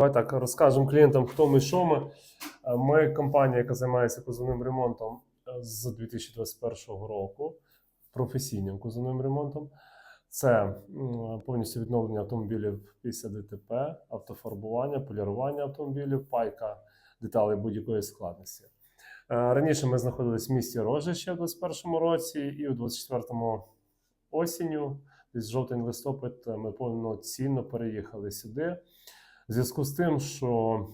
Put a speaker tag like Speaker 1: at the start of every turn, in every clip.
Speaker 1: Давай так розкажемо клієнтам, хто ми, що ми. Е, Ми компанія, яка займається кузовним ремонтом е, з 2021 року, професійним кузовним ремонтом. Це повністю відновлення автомобілів після ДТП, автофарбування, полірування автомобілів, пайка деталей будь-якої складності. Е, Раніше ми знаходились в місті Рожище в 2021 році, і у 2024 осінню, десь жовтень листопад, е, ми повноцінно переїхали сюди. В зв'язку з тим, що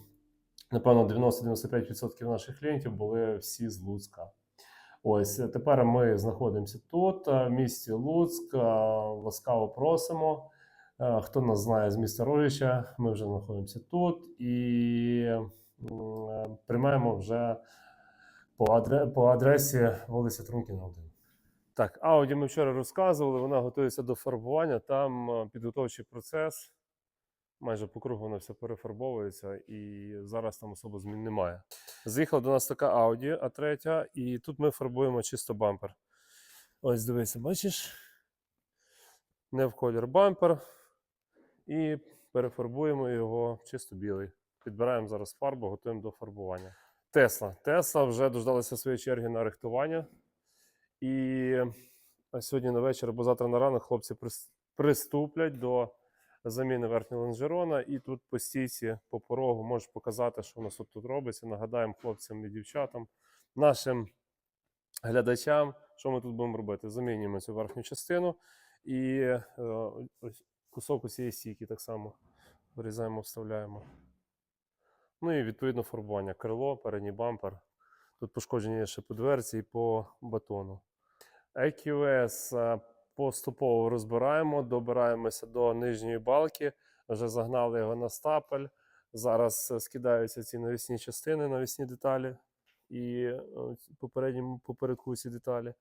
Speaker 1: напевно 90-95% наших клієнтів були всі з Луцька. Ось тепер ми знаходимося тут, е, в місті Луцьк. е, Ласкаво просимо. Е, Хто нас знає з міста Рожища, ми вже знаходимося тут і приймаємо вже по, адре- по адресі вулиця Трункіна 1. Так, Ауді ми вчора розказували, вона готується до фарбування. Там підготовчий процес. Майже по кругу вона все перефарбовується, і зараз там особо змін немає. Заїхала до нас така Audi А3, і тут ми фарбуємо чисто бампер. Ось дивися, бачиш? Не в колір бампер. І перефарбуємо його чисто білий. Підбираємо зараз фарбу, готуємо до фарбування. Тесла. Тесла вже дождалася своєї черги на рихтування. І сьогодні на вечір або завтра на ранок хлопці приступлять до заміни верхнього лонжерона. І тут по стійці, по порогу можеш показати, що у нас тут, тут робиться. Нагадаємо хлопцям і дівчатам, нашим глядачам, що ми тут будемо робити. Замінюємо цю верхню частину і е, кусок усієї стійки так само вирізаємо, вставляємо. Ну і відповідно фарбування. Крило, передній бампер. Тут пошкодження ще по дверці і по батону. EQS е, поступово розбираємо, добираємося до нижньої балки, вже загнали його на стапель. Зараз е, скидаються ці навісні частини, навісні деталі і е, попередньому попередку ці деталі.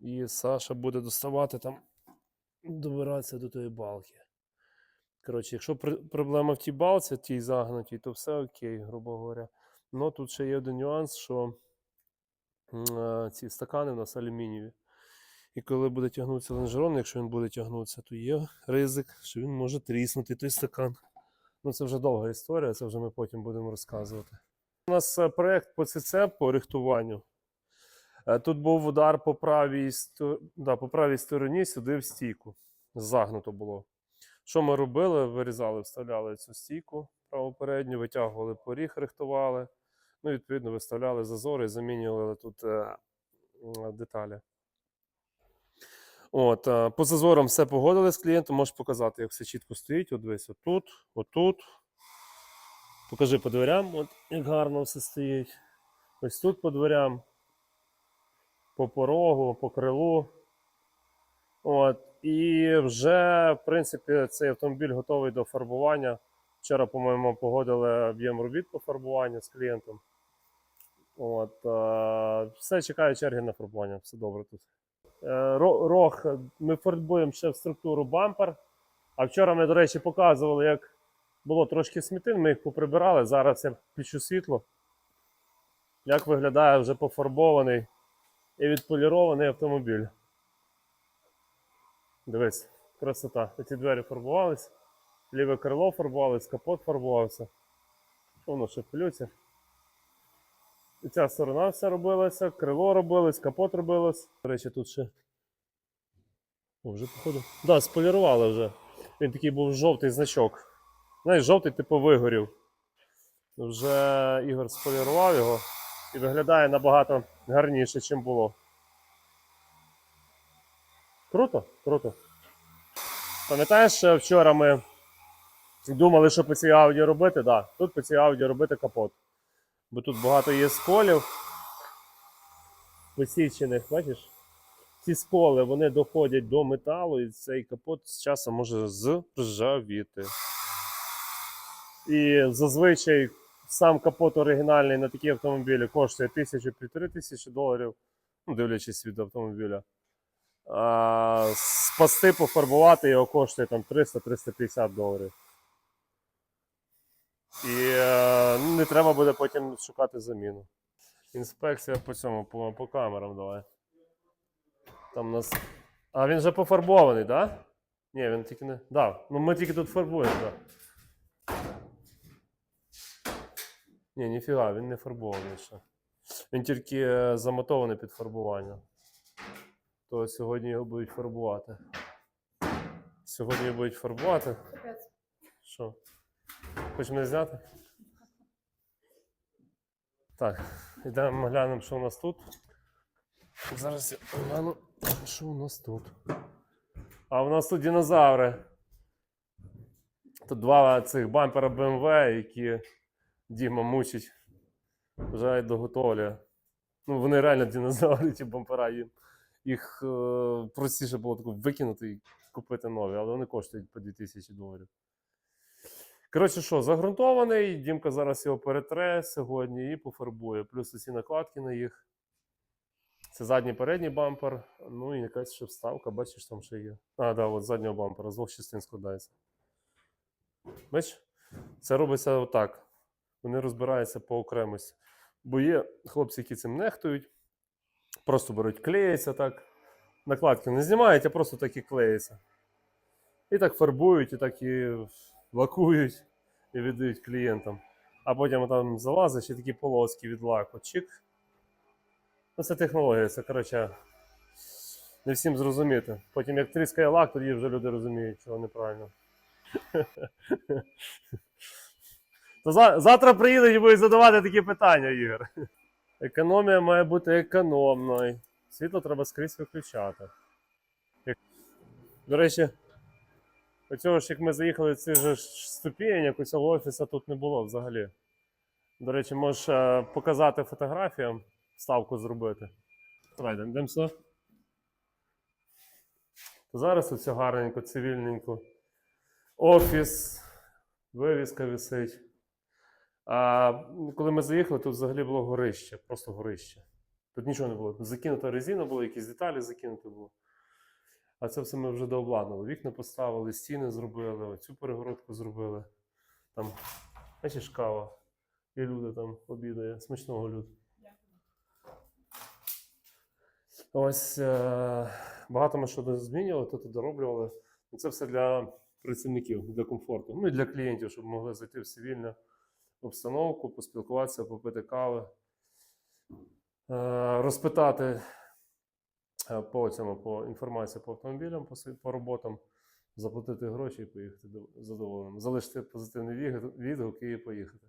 Speaker 1: І Саша буде доставати там, добиратися до тої балки. Коротше, якщо пр- проблема в тій балці, тій загнутій, то все окей, грубо говоря. Ну тут ще є один нюанс, що е, ці стакани у нас алюмінієві. І коли буде тягнутися лонжерон, якщо він буде тягнутися, то є ризик, що він може тріснути той стакан. Ну це вже довга історія, це вже ми потім будемо розказувати. У нас е, проєкт по ЦЦ по рихтуванню. Е, Тут був удар по правій, да, по правій стороні, сюди в стійку. Загнуто було. Що ми робили? Вирізали, вставляли цю стійку правопередню, витягували поріг, рихтували. Ну, відповідно, виставляли зазори і замінювали тут е, деталі. От, е, по зазорам все погодили з клієнтом, можеш показати, як все чітко стоїть. От дивись, отут, отут. Покажи по дверям, от як гарно все стоїть. Ось тут по дверям, по порогу, по крилу. От, і вже, в принципі, цей автомобіль готовий до фарбування. Вчора, по-моєму, погодили об'єм робіт по фарбуванню з клієнтом. От, е, все чекаю черги на фарбування, все добре тут. Е, Рог ми фарбуємо ще в структуру бампер. А вчора ми, до речі, показували, як було трошки смітин, ми їх поприбирали. Зараз я включу світло. Як виглядає вже пофарбований і відполірований автомобіль. Дивись, красота. Ці двері фарбувались, ліве крило фарбувалось, капот фарбувався. Воно ще пилються. Ця сторона вся робилася, крило робилось, капот робилось. До речі, тут ще. О, вже походу. Так, да, сполірували вже. Він такий був жовтий значок. Знаєш, жовтий типу вигорів. Вже Ігор сполірував його і виглядає набагато гарніше, ніж було. Круто, круто. Пам'ятаєш, е, вчора ми думали, що по цій ауді робити? Так, да, тут по цій ауді робити капот. Бо тут багато є сколів посічених, бачиш? Ці сколи вони доходять до металу, і цей капот з часом може зржавіти. І зазвичай сам капот оригінальний на такі автомобілі коштує тисячу-півтори тисячі доларів, ну, дивлячись від автомобіля. А, спасти, пофарбувати його коштує там 300-350 доларів. І е, не треба буде потім шукати заміну. Інспекція по цьому, по, по камерам давай. Там у нас. А він вже пофарбований, так? Да? Ні, він тільки не. Да. Ну ми тільки тут фарбуємо, так. Да. Ні, ніфіга, він не фарбований ще. Він тільки е, замотований під фарбування. То сьогодні його будуть фарбувати. Сьогодні його будуть фарбувати. Що? Хоч мене зняти? Так, йдемо глянемо, що у нас тут. Зараз я гляну, що у нас тут. А у нас тут динозаври. Тут два цих бампера BMW, які Діма мучить. Вже доготовлює. Ну, вони реально динозаври, ті бампера. Їм. Їх е, простіше було таку викинути і купити нові, але вони коштують по 2000 доларів. Коротше, що, загрунтований, Дімка зараз його перетре сьогодні і пофарбує. Плюс усі накладки на їх. Це задній передній бампер. Ну і якась ще вставка, бачиш, там ще є. А, да, от заднього бампера, з двох частин складається. Бачиш? Це робиться отак. Вони розбираються по окремості. Бо є хлопці, які цим нехтують, просто беруть, клеяться так. Накладки не знімають, а просто так і клеяться. І так фарбують, і так і лакують і віддають клієнтам. А потім там залазить ще такі полоски від лаку. Чик. Ну, це технологія, це коротше. Не всім зрозуміти. Потім як тріскає лак, тоді вже люди розуміють, чого неправильно. То завтра приїдуть і будуть задавати такі питання, Ігор. Економія має бути економною. Світло треба скрізь виключати. До речі, оцього ж, як ми заїхали, цих же ж ступінь, як у цього офісу тут не було взагалі. До речі, можеш е, показати фотографіям, ставку зробити. Давай, йдемо сюди. Зараз оце гарненько, цивільненько. Офіс, вивіска висить. А коли ми заїхали, тут взагалі було горище, просто горище. Тут нічого не було. Закинута резина була, якісь деталі закинуті було. А це все ми вже дообладнали. Вікна поставили, стіни зробили, оцю перегородку зробили. Там, бачиш, кава. І люди там обідає. Смачного люд. Ось е, багато ми що змінювали, тут дороблювали. Ну, Це все для працівників, для комфорту. Ну і для клієнтів, щоб могли зайти в цивільну обстановку, поспілкуватися, попити кави, е, розпитати по цьому, по інформації по автомобілям, по, по роботам, заплатити гроші і поїхати до- задоволеним. Залишити позитивний відгук і поїхати.